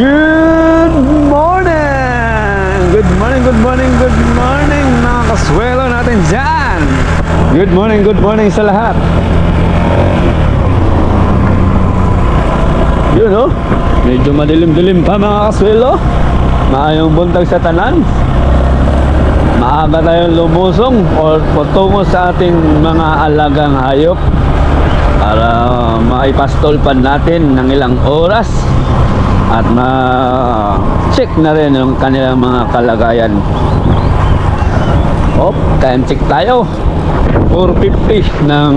Good morning! Good morning, good morning, good morning mga kaswelo natin dyan! Good morning, good morning sa lahat! Yun oh, medyo madilim-dilim pa mga kaswelo. Maayong buntag sa tanan. Maaga tayong lumusong o patungo sa ating mga alagang hayop para maipastolpan natin ng ilang oras at ma-check na rin yung kanilang mga kalagayan. Hop, time check tayo. 4.50 ng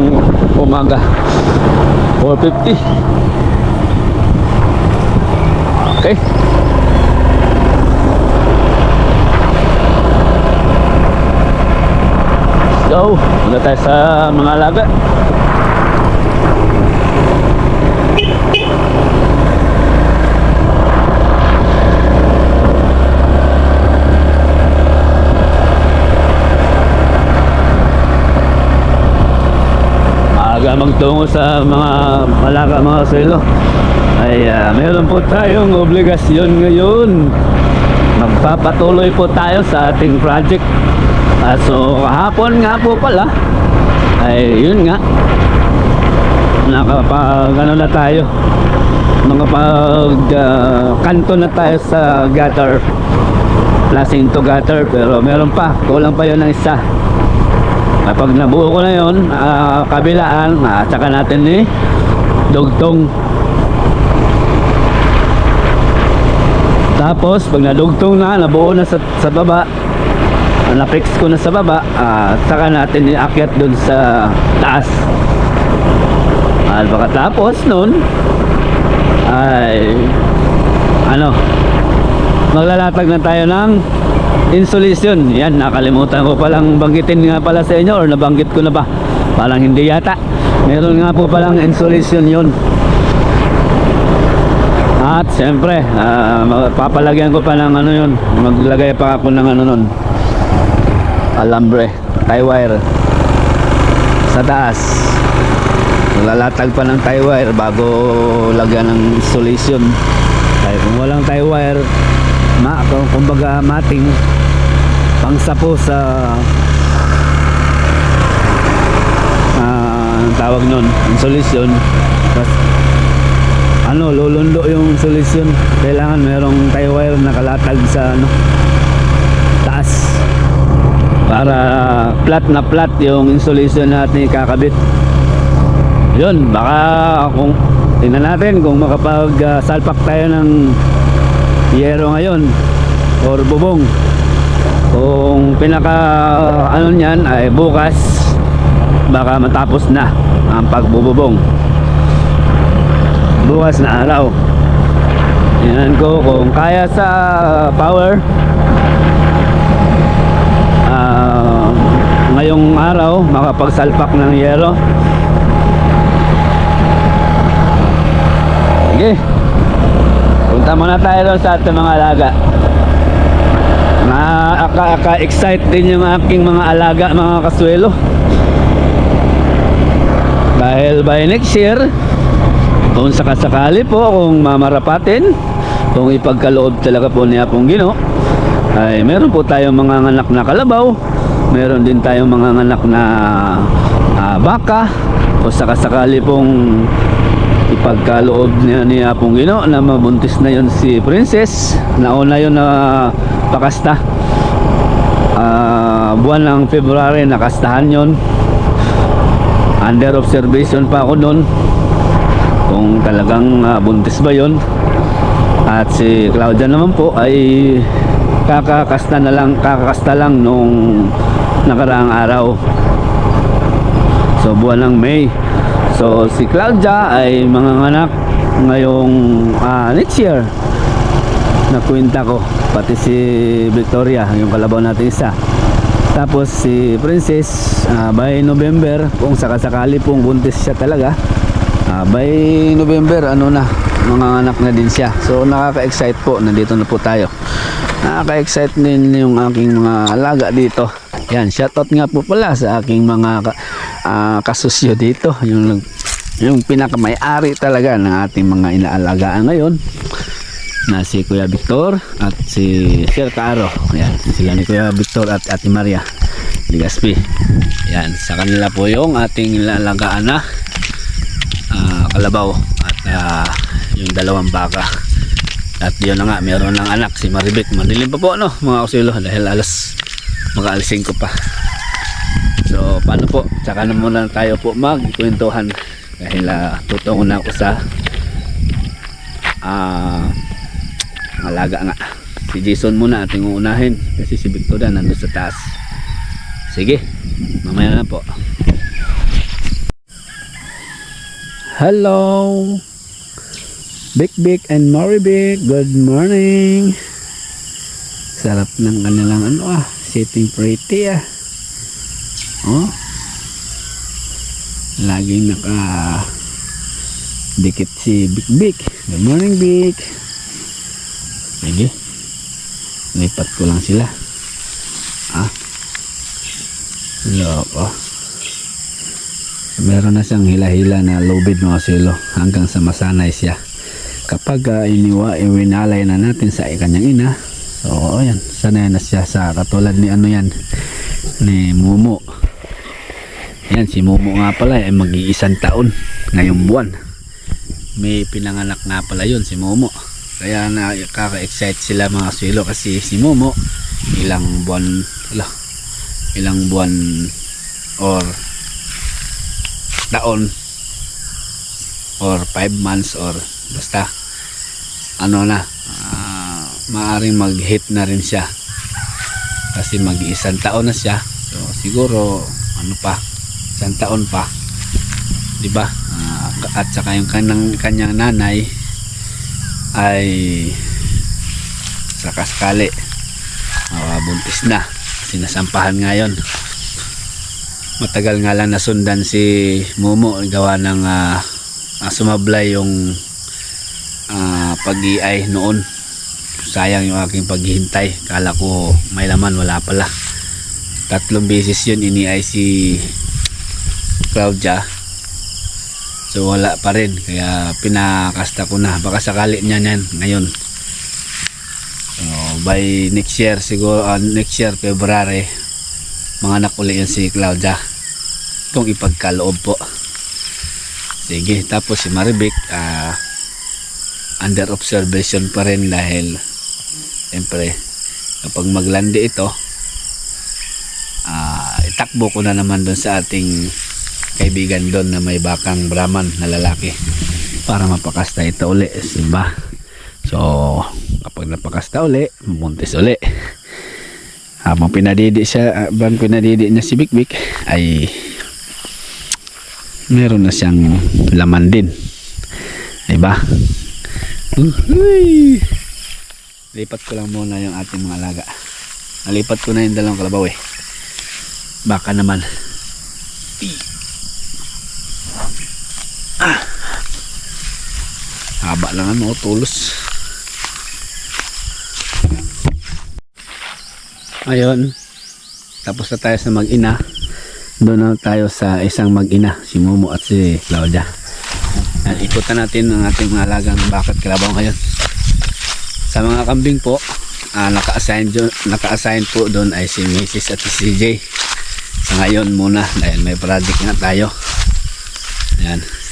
umaga. 4.50. Okay. So, muna tayo sa mga alaga. Aga magtungo sa mga malaga mga selo. Ay ah, meron po tayong obligasyon ngayon. Magpapatuloy po tayo sa ating project. Ah, so kahapon nga po pala. Ay yun nga. Nakapag ano na tayo? Nakapag ah, kanto na tayo sa gutter. Lasing to gutter pero meron pa. Kulang pa yun ng isa kapag nabuo ko na yun ah, kabilaan at saka natin ni dugtong. Tapos pag nadugtong na nabuo na sa, sa baba na-fix ko na sa baba at saka natin iakyat dun sa taas. At pagkatapos nun ay ano maglalatag na tayo ng insulation yan nakalimutan ko palang banggitin nga pala sa inyo or nabanggit ko na ba? Parang hindi yata. Meron nga po palang insulation yun. At siyempre ah, papalagyan ko pa ng ano yun. Maglagay pa ako ng ano nun. Alambre. Tie wire. Sa taas. Lalatag pa ng tie wire bago lagyan ng insulation kaya kung walang tie wire ma kumbaga mating pangsapo sa ang tawag nun? Insulation tas ano lulundo yung insulation kailangan merong tie wire nakalatag sa ano taas. Para flat na flat yung insulation natin kakabit yun baka kung tingnan natin kung makapag uh, salpak tayo ng yero ngayon or bubong. Kung pinaka ano niyan ay bukas baka matapos na ang pagbububong. Bukas na araw. Yan ko kung kaya sa power Ah, ngayong araw makapagsalpak ng yero. Sige punta muna tayo doon sa ating mga alaga. Nakaka-excite din yung aking mga alaga mga kaswelo. Dahil by next year kung sakasakali po kung mamarapatin kung ipagkaloob talaga po niya pong gino ay meron po tayong mga anak na kalabaw meron din tayong mga anak na ah, baka o sakasakali pong ipagkaloob niya ni Apong Gino na mabuntis na yon si Princess. Nauna yon na pakasta. Ah, buwan ng February nakastahan yon under observation pa ako noon kung talagang ah, buntis ba yon at si Claudia naman po ay kakakasta na lang kakakasta lang nung nakaraang araw. So buwan ng May so si Claudia ay manganganak ngayong ah, next year. Na kwenta ko pati si Victoria yung kalabaw natin isa. Tapos si Princess ah, by November kung sakasakali pong buntis siya talaga ah, by November ano na mga anak na din siya. So nakaka-excite po nandito na po tayo. Nakaka-excite din yung aking mga alaga dito. Yan shoutout nga po pala sa aking mga ah, kasusyo dito yung yung pinakamay-ari talaga ng ating mga inaalagaan ngayon na si Kuya Victor at si Sir Caro. Ayan, sila ni Kuya Victor at Ate Maria Ligaspi. Ayan, sa kanila po yung ating lalagaan na ah, kalabaw at ah, yung dalawang baka. At yun na nga, meron ng anak si Maribek. Madilim pa po no, mga kusilo dahil alas mag-aalisin ko pa. Paano po? Tsaka na muna tayo po magkwentuhan dahil uh, tutungo na ako sa ah alaga nga. Si Jason muna ating uunahin kasi si Victoria nandun sa taas. Sige, mamaya na po. Hello! Big Big and Mori Big, good morning! Sarap ng kanilang ano ah, sitting pretty ah. Oh. Laging naka dikit si Big Big. Good morning Big. Sige. Lipat ko lang sila. Ah. Loko. Meron na siyang hila-hila na lobid mga silo hanggang sa masanay siya. Kapag uh, iniwa, iwinalay na natin sa kanyang ina, so ayan, sanay na siya sa katulad ni ano yan, ni Mumu. Yan, si Momo nga pala ay mag-iisang taon ngayong buwan. May pinanganak nga pala yun si Momo. Kaya nakaka-excite sila mga swilo kasi si Momo ilang buwan, ala, ilang buwan or taon or 5 months or basta ano na ah, maaring mag-hit na rin siya kasi mag-iisang taon na siya so siguro ano pa isang taon pa. Di ba Ah, at saka yung kanang, kanyang nanay ay sakasakali uh, buntis na. Sinasampahan ngayon matagal nga lang nasundan si Momo gawa ng ah, ah, sumablay yung ah, pag-iay noon. Sayang yung aking paghihintay. Kala ko may laman wala pala. Tatlong beses yun iniay si Claudia. So wala pa rin. Kaya pinakasta ko na. Baka sakali niya yan ngayon. So, by next year siguro ah, next year February mga anak uli yun si Claudia. Kung ipagkaloob po. Sige tapos si Maribik ah, under observation pa rin dahil siyempre kapag maglandi ito ah, itakbo ko na naman doon sa ating kaibigan doon na may bakang Brahman na lalaki para mapakasta ito uli diba so kapag napakasta uli buntis uli. Habang pinadidi siya habang pinadidi niya si Big ay meron na siyang laman din. Diba Uy! lipat ko lang muna yung ating mga alaga. Nalipat ko na yung dalawang kalabaw eh. Baka naman ah. haba lang ano tulos. Ayun. Tapos na tayo sa mag-ina. Doon na tayo sa isang mag-ina si Momo at si Claudia. Yan, ikutan natin ang ating mga alagang bakat kalabaw ngayon sa mga kambing po ah, naka-assign, naka-assign po doon ay si Mrs. at si CJ sa ngayon muna dahil may project nga tayo. Yan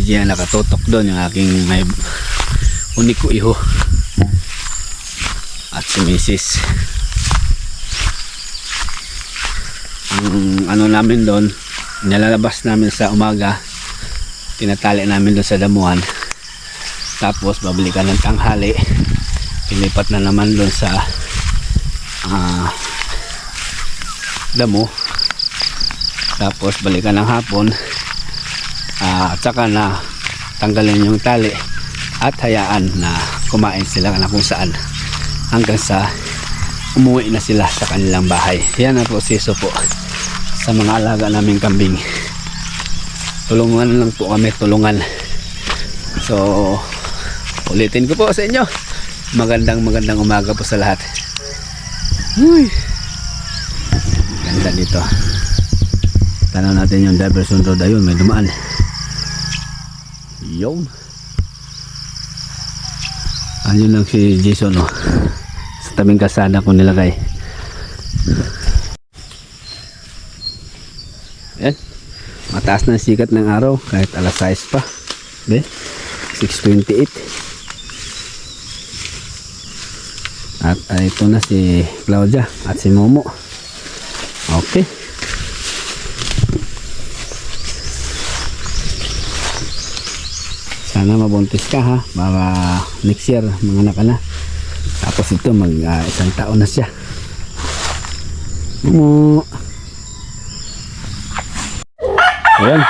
si ang nakatutok doon yung aking may uniko iho. At si Mrs. ang ano namin doon nilalabas namin sa umaga tinatali namin doon sa damuhan. Tapos babalikan ng tanghali. Pilipat na naman doon sa ah, damo. Tapos balikan ng hapon ah, at saka na tanggalin yung tali at hayaan na kumain sila na kung saan hanggang sa umuwi na sila sa kanilang bahay. Yan ang proseso po sa mga alaga naming kambing. Tulungan lang po kami tulungan. So ulitin ko po sa inyo. Magandang magandang umaga po sa lahat. Uy. ganda dito tanaw natin yung Diverson Road. Ayun may dumaan yun Ayun lang si Jason oh. Sa tabing kasada ko nilagay. Yan. Mataas na sikat ng araw kahit alas 6 pa. Be? 6.28. At ah, ito na si Claudia at si Momo. Okay. Sana mabuntis ka ha. Para next year mga anak na. Tapos ito mag ah, isang taon na siya. Momo. Ayan.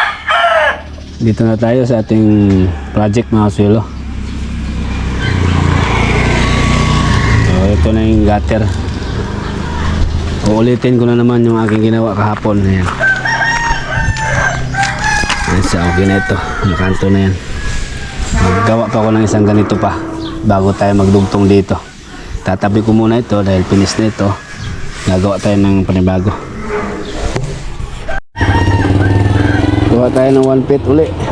Dito na tayo sa ating project mga sulo. So, ito na yung gutter. Uulitin ko na naman yung aking ginawa kahapon. Ayan. Ayan siya. Okay na ito. Yung kanto na yan. Maggawa pa ako ng isang ganito pa bago tayo magdugtong dito. Tatabi ko muna ito dahil finish na ito. Gagawa tayo ng panibago. Gawa tayo ng one feet uli.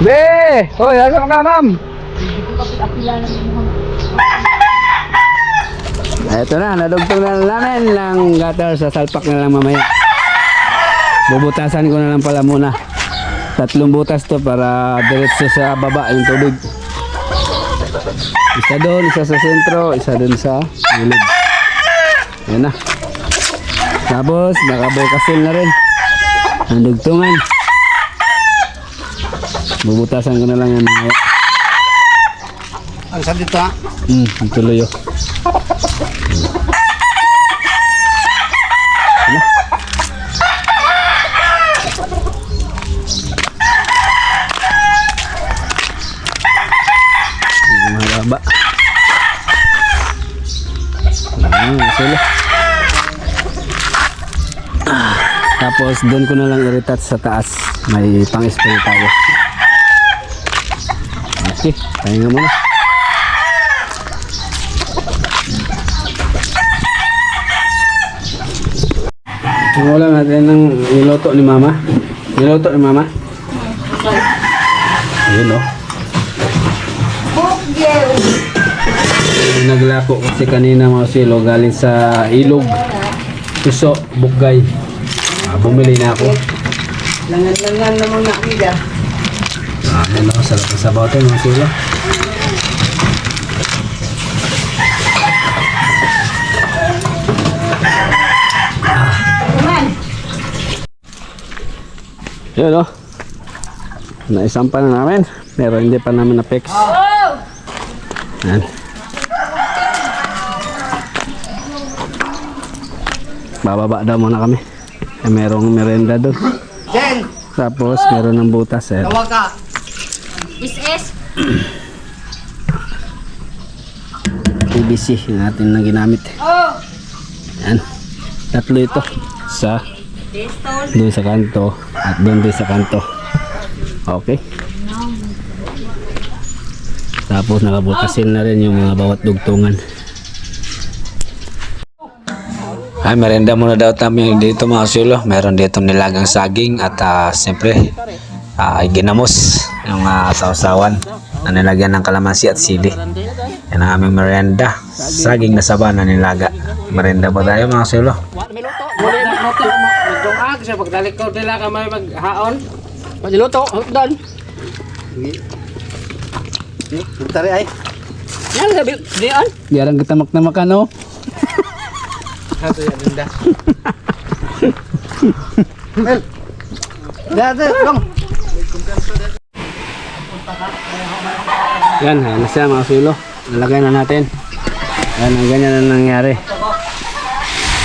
Be! Hoy, asa ka ma'am? Ito na, nadugtong na namin ng gutter sa salpak na lang mamaya. Bubutasan ko na lang pala muna. Tatlong butas to para diretso sa baba yung tubig. Isa doon, isa sa sentro, isa doon sa gilid. Yan na. Tapos, nakabukasin na rin. Ang dugtungan. Bubutasan ko na lang yan. Ang sa dito ha? Hmm, ang tuloy oh. Mahaba. Ah, sila. Ah, Tapos doon ko na lang iritat sa taas. May pang-spray tayo. Okay, tayo nga muna. Simulan natin ng niloto ni mama. Niloto ni mama. Ayun oh. Naglako kasi kanina mga silo galing sa ilog. Puso, bugay. Ah, bumili na ako. Langan-langan naman na kida. Ah, ano, sarap na sabaw tayo mga silo. Yun o. Naisampa na namin. Pero hindi pa namin na-fix. Yan. Bababa daw muna kami. Eh, merong merenda doon. Tapos meron ng butas eh. tawag ka. This is PVC yung atin na ginamit. Oh, Yan. Tatlo ito. Sa doon sa kanto at doon din sa kanto. Okay. Tapos nakabutasin na rin yung mga bawat dugtungan. Ay, merenda muna daw kami dito mga sulo. Meron dito nilagang saging at ah, siyempre ah, ginamos yung uh, sausawan na nilagyan ng kalamansi at sili. Yan ang aming merenda. Saging na saba na nilaga. Merenda pa tayo mga sulo. Magdungag sa pagdalik ko nila ka may maghaon. Magiluto, doon. Tari ay. Yan, gabi, diyan. Jarang kita makna no? Hato yan, linda. Mel. Dati, long. Yan, ha, nasa mga sulo. Nalagay na natin. Yan, ang ganyan na nangyari.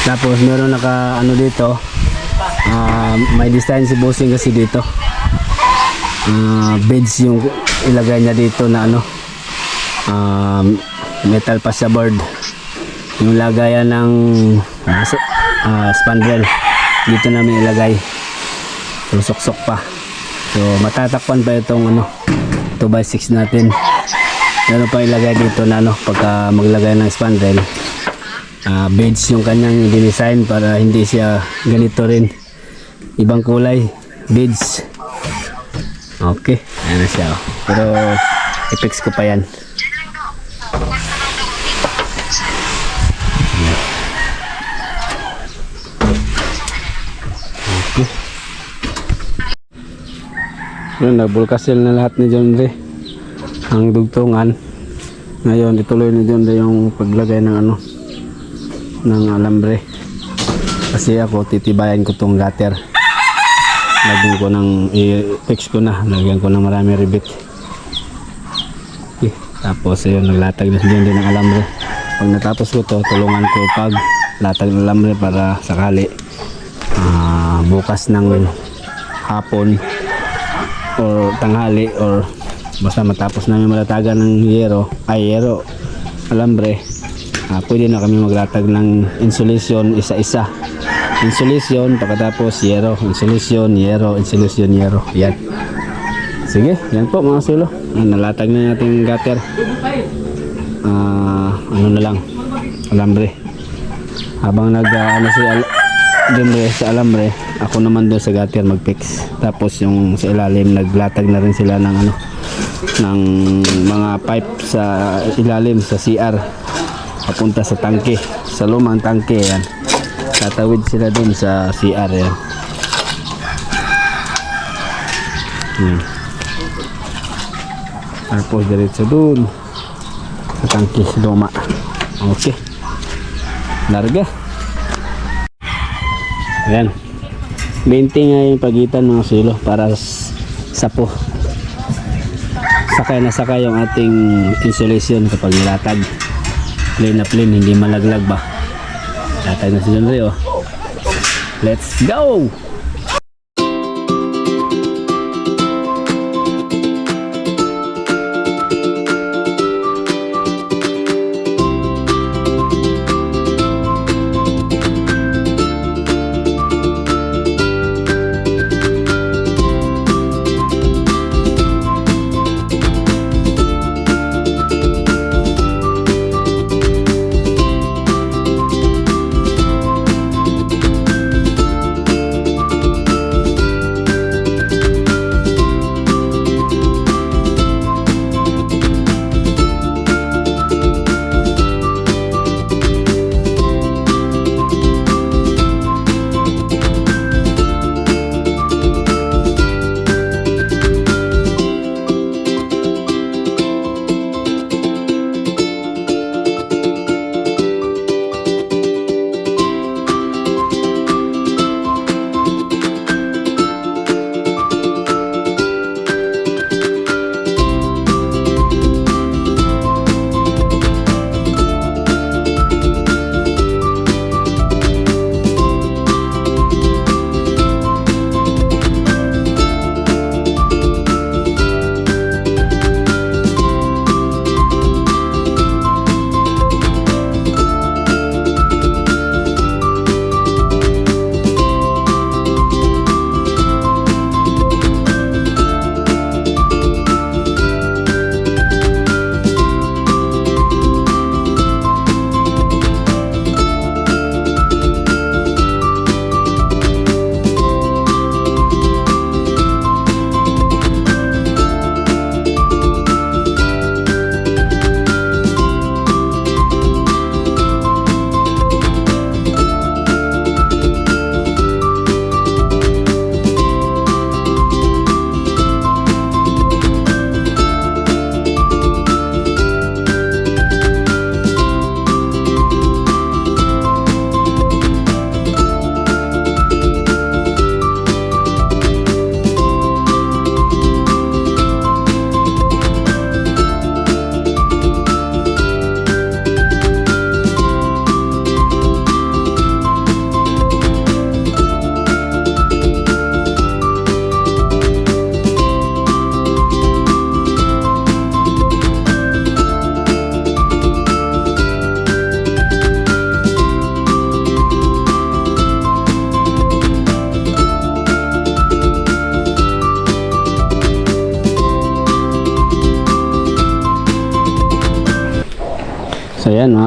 Tapos meron naka ano dito. ah, may design si bossing kasi dito. Ah, beads yung ilagay niya dito na ano. um, metal pa sa board. Yung lagayan ng ah, spandrel. Dito namin ilagay. So, suksok pa. So, matatakpan pa itong ano, 2x6 natin. Meron pa ilagay dito na ano, pagka maglagay ng spandrel. ah beads yung kanyang dinesign para hindi siya ganito rin. Ibang kulay, beads. Okay, ayan siya. oh. Pero, i-fix ko pa yan. Yun, nagbulkasil na lahat ni John Ray. Ang dugtungan. Ngayon, ituloy John Ray yung paglagay ng ano, ng alambre. Kasi ako, titibayan ko tong gutter. Lagyan ko ng, i-fix ko na. Lagyan ko ng marami ribbit. Okay. Tapos, yun, naglatag na John Ray ng alambre. Pag natapos ko to, tulungan ko pag latag ng alambre para sakali ah, bukas ng hapon or tanghali or basta matapos namin malatagan ng yero ay yero alambre ah, pwede na kami maglatag ng insulation isa-isa. Insulation pagkatapos yero insulation yero insulation yero. Yan. Sige yan po mga sulo nalatag na natin gutter. Ah, ano na lang alambre. Habang nag ah, ano si al- Dimre sa alambre, ako naman doon sa gutter mag-fix. Tapos yung sa ilalim naglatag na rin sila ng ano ng mga pipe sa ilalim sa CR papunta sa tangke, sa lumang tangke yan. Tatawid sila doon sa CR yan. Yan. Tapos diretso doon sa tangke luma. Okay. Larga. Ayan. 20 nga yung pagitan mga silo para s- sapo. Sakay na sakay yung ating insulation kapag nilatag. Plain na plain, hindi malaglag ba. Latag na si John Ray, oh. Let's go!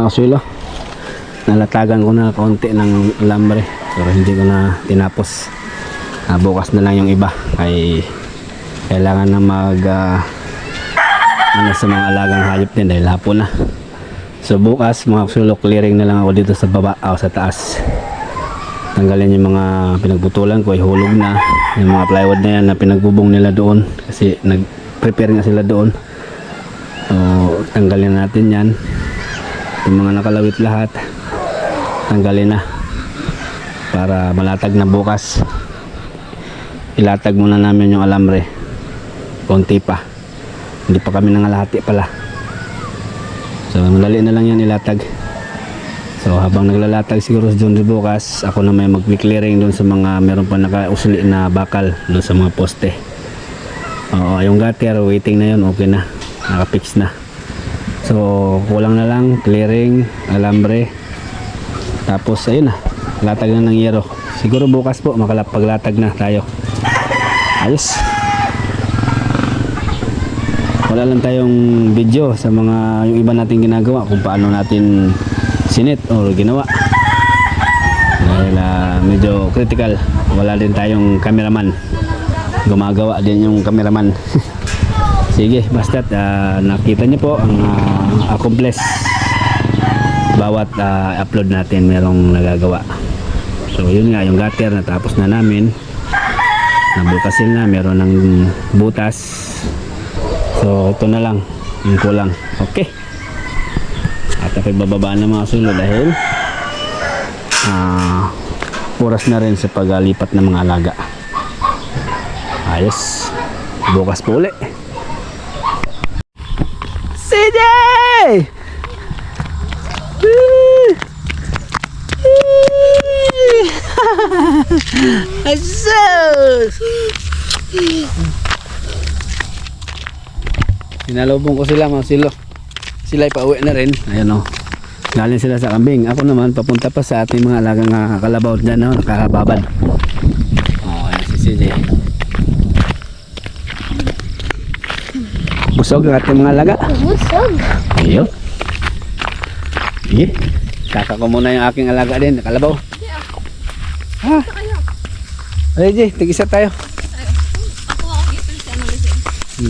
Kasulo. Nalatagan ko na kaunti ng alambre. Pero hindi ko na tinapos. Ah, bukas na lang yung iba. Kay kailangan na mag ah, ano sa mga alagang hayop din dahil hapon na. So bukas mga kasulo clearing na lang ako dito sa baba o sa taas. Tanggalin yung mga pinagputulan ko, ihulog na. Yung mga plywood na yan na pinagbubong nila doon kasi nag-prepare nga sila doon. So, tanggalin natin yan. Yung mga nakalawit lahat, tanggalin na. Para malatag na bukas. Ilatag muna namin yung alambre. Konti pa. Hindi pa kami nangalahati pala. So, madali na lang yan ilatag. So, habang naglalatag siguro Ray bukas, ako na may mag-clearing doon sa mga meron pa nakausli na bakal doon sa mga poste. Oo, yung gutter, waiting na yun, okay na. Nakapix na. So, kulang na lang, clearing, alambre. Tapos, ayun na, latag na ng yero. Siguro bukas po, makalapaglatag na tayo. Ayos. Wala lang tayong video sa mga yung iba nating ginagawa kung paano natin sinit or ginawa. Dahil ah, medyo critical. Wala din tayong cameraman. Gumagawa din yung cameraman. Sige, basta nakita niyo po ang uh, accomplice bawat ah, upload natin merong nagagawa. So yun nga yung gutter natapos na namin. Nabukasin na, meron ng butas. So ito na lang yung kulang. Okay. At ako'y bababa na mga sulo dahil ah oras na rin sa paglipat ng mga alaga. Ayos. Bukas po uli. Asus! Sinalubong ko sila mga silo. Sila pauwi na rin. Ayan o. Galing sila sa kambing. Ako naman papunta pa sa ating mga alagang uh, kalabaw dyan o. Nakakababad. O, oh, ayan si CJ. Busog ang ating mga alaga. Busog. Ayun. Sige. Kaka ko muna yung aking alaga din. Kalabaw. Ha? Ready, tig-isa tayo.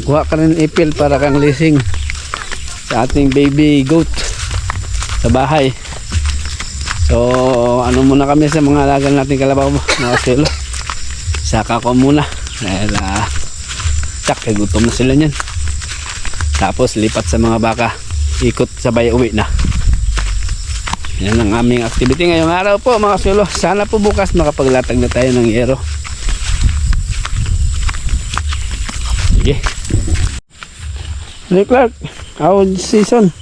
Kuha ka rin ipil para kang lising sa ating baby goat sa bahay. So, ano muna kami sa mga alaga natin kalabaw mo, mga silo. Saka ko muna. Dahil, ah, tsak, eh, gutom na sila niyan. Tapos, lipat sa mga baka. Ikot sabay uwi na. Yan ang aming activity ngayong araw po mga silo. Sana po bukas makapaglatag na tayo ng yero. Sige. Hey Clark, how season?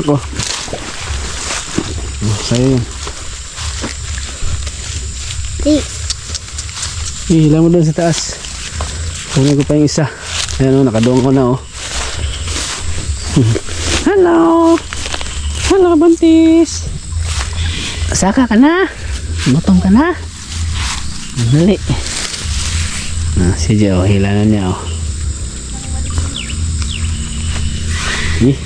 Ako. Oh, sa'yo yun. Di. Hihila mo doon sa taas. Kunin ko pa yung isa. Ayan o, nakaduong ko na oh. Hello! Hello, buntis! Saka ka na? Butong ka na? Dali. Ah, si Jo, hila na niya oh. Eh.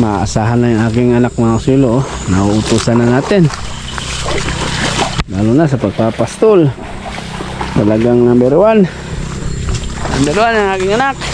Maasahan na yung aking anak mga silo oh. Nauutusan na natin. Lalo na sa pagpapastol. Talagang number one. Number one ang aking anak.